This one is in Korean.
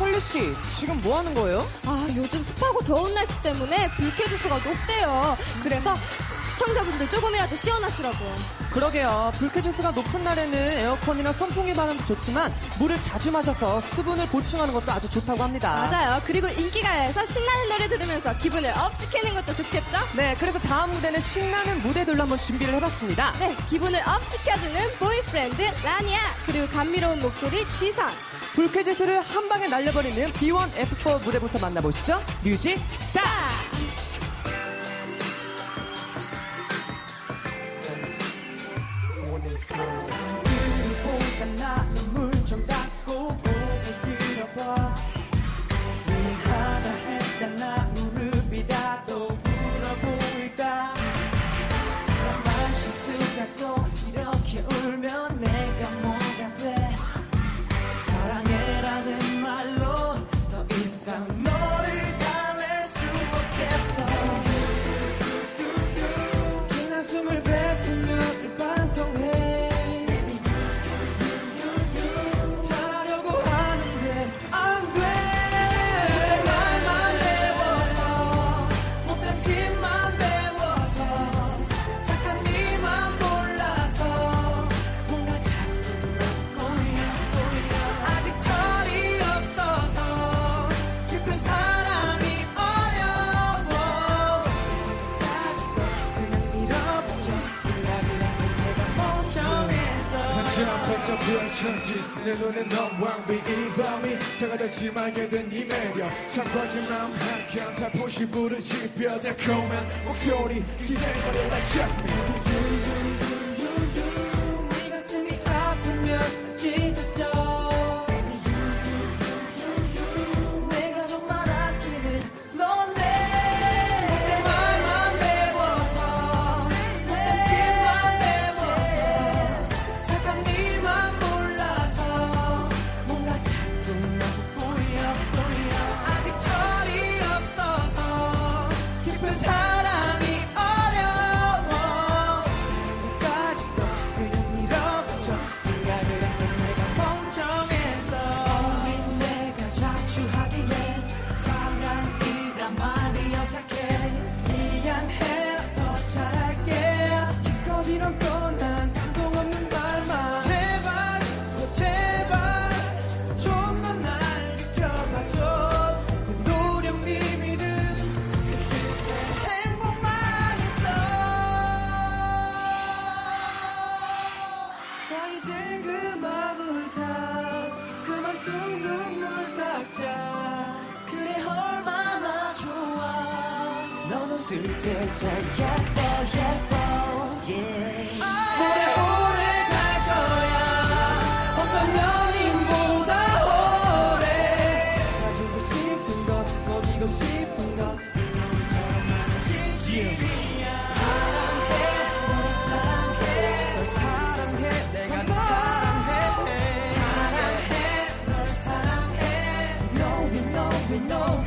설리 씨, 지금 뭐 하는 거예요? 아, 요즘 습하고 더운 날씨 때문에 불쾌지수가 높대요. 그래서 시청자분들 조금이라도 시원하시라고요. 그러게요. 불쾌지수가 높은 날에는 에어컨이나 선풍기 바람도 좋지만 물을 자주 마셔서 수분을 보충하는 것도 아주 좋다고 합니다. 맞아요. 그리고 인기가요에서 신나는 노래 들으면서 기분을 업시키는 것도 좋겠죠? 네, 그래서 다음 무대는 신나는 무대들로 한번 준비를 해봤습니다. 네, 기분을 업시켜주는 보이프렌드 라니아 그리고 감미로운 목소리 지상. 불쾌지수를 한 방에 날려버리는 B1F4 무대부터 만나보시죠. 뮤직 스타트! 아! 보잖아 눈 백잡부한 천지 내 눈에 넌 왕비 이 밤이 다가 되지 말게 된 이 매력. 참 거짓 마음 한켠 살포시 부른 지뼈 달콤한 목소리 기다려버려 like jasmine 네 이제 그만 울자 눈물 닦자. 그래 얼마나 좋아. 넌 웃을 때잘 예뻐 예뻐. Yeah know.